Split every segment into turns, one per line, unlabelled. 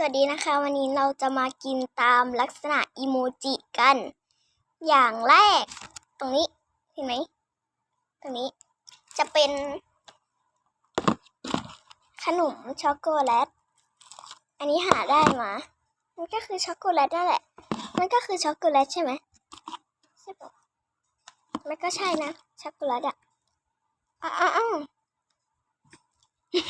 สวัสดีนะคะ วันนี้เราจะมากินตามลักษณะอีโมจิกัน อย่างแรก ตรงนี้เห็นไหมตรงนี้จะเป็น ขนมช็อกโกแลต อันนี้หาได้มา มันก็คือช็อกโกแลตนั่นแหละ มันก็คือช็อกโกแลตใช่ไหมใช่ปะมันก็ใช่นะช็อกโกแลตอะอ้าวอ้าวอ้าว เฮ้ย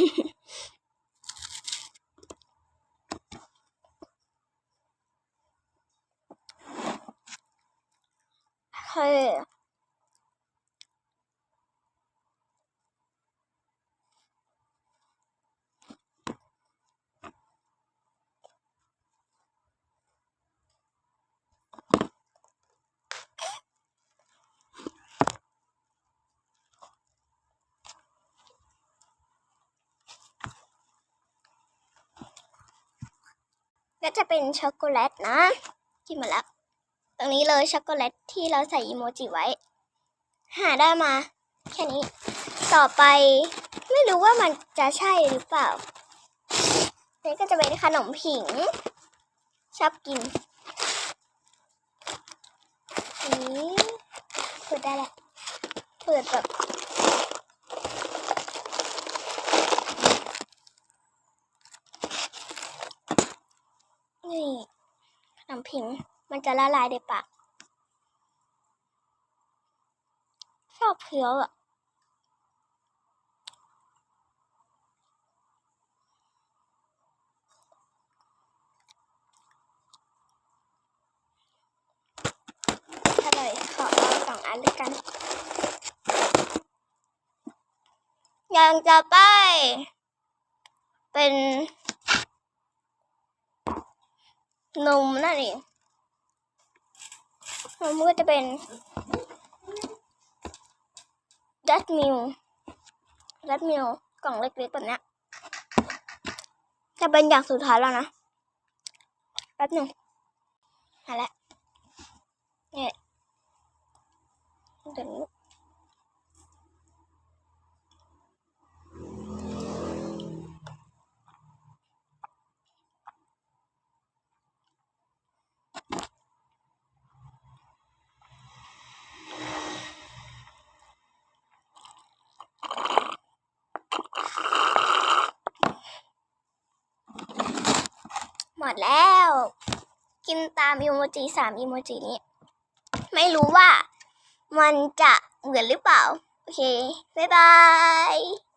ก็จะเป็นช็อกโกแลตนะกินมาแล้ว ตรงนี้เลยช็อกโกแลตที่เราใส่อีโมจิไว้ หาได้มา แค่นี้ ต่อไปไม่รู้ว่ามันจะใช่หรือเปล่านี่ก็จะเป็นขนมผิง ชอบกินนี่เปิดได้แหละเปิดแบบนี่ขนมผิง มันจะละลายในปากชอบเคี้ยวอะอร่อยขอเอาสองอันด้วยกัน ยังจะไป เป็นนมนั่นเอง นก็จะเป็นดัตมิลดัตมิลกล่องเล็กๆแบบนี้จะเป็นอย่างสุดท้ายแล้วนะแป๊บหนึ่งมาละเนี่ยเดี๋ยว มดแล้ว กินตามอีโมจิสามอีโมจินี้ ไม่รู้ว่ามันจะเหมือนหรือเปล่า โอเค บ๊ายบาย